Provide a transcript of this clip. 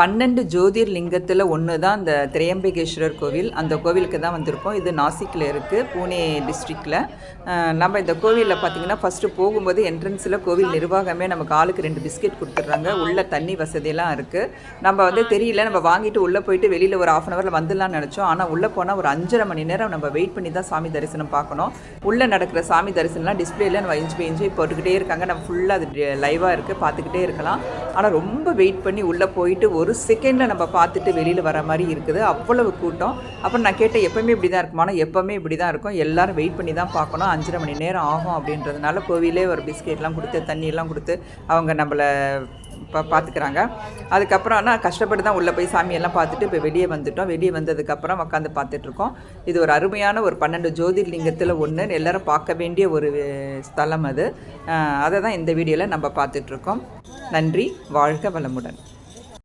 பன்னெண்டு ஜோதிர்லிங்கத்தில் ஒன்று தான் இந்த திரையம்பிகேஸ்வரர் கோவில். அந்த கோவிலுக்கு தான் வந்திருக்கோம். இது நாசிக்கில் இருக்குது பூனே டிஸ்ட்ரிக்டில். நம்ம இந்த கோவிலில் பார்த்தீங்கன்னா ஃபஸ்ட்டு போகும்போது என்ட்ரன்ஸில் கோவில் நிர்வாகமே நமக்கு ஆளுக்கு ரெண்டு பிஸ்கெட் கொடுத்துட்றாங்க. உள்ள தண்ணி வசதியெல்லாம் இருக்குது நம்ம வந்து தெரியல நம்ம வாங்கிட்டு உள்ளே போயிட்டு வெளியில் ஒரு ஆஃப் அன் ஹவரில் வந்துடலாம்னு நினச்சோம். ஆனால் உள்ளே போனால் ஒரு அஞ்சரை மணி நேரம் நம்ம வெயிட் பண்ணி தான் சாமி தரிசனம் பார்க்கணும். உள்ளே நடக்கிற சாமி தரிசனம்லாம் டிஸ்பிளேல நம்ம இன்ச் பை இன்ச்சு போட்டுக்கிட்டே இருக்காங்க. நம்ம ஃபுல்லாக அது லைவாக இருக்குது பார்த்துக்கிட்டே இருக்கலாம். ஆனால் ரொம்ப வெயிட் பண்ணி உள்ளே போயிட்டு ஒரு செகண்டில் நம்ம பார்த்துட்டு வெளியில் வர மாதிரி இருக்குது. அவ்வளவு கூட்டம். அப்புறம் நான் கேட்டேன் எப்போவுமே இப்படி தான் இருக்குமானா எப்போவுமே இப்படி தான் இருக்கும். எல்லாரும் வெயிட் பண்ணி தான் பார்க்கணும். அஞ்சரை மணி நேரம் ஆகும் அப்படின்றதுனால கோவிலே ஒரு பிஸ்கெட்லாம் கொடுத்து தண்ணியெல்லாம் கொடுத்து அவங்க நம்மளை பா பார்த்துக்கிறாங்க அதுக்கப்புறம் ஆனால் கஷ்டப்பட்டு தான் உள்ளே போய் சாமியெல்லாம் பார்த்துட்டு இப்போ வெளியே வந்துட்டோம். வெளியே வந்ததுக்கப்புறம் உட்காந்து பார்த்துட்ருக்கோம் இது ஒரு அருமையான ஒரு பன்னெண்டு ஜோதிர்லிங்கத்தில் ஒன்று எல்லோரும் பார்க்க வேண்டிய ஒரு ஸ்தலம் அது. அதை தான் இந்த வீடியோவில் நம்ம பார்த்துட்ருக்கோம் நன்றி. வாழ்க வளமுடன்.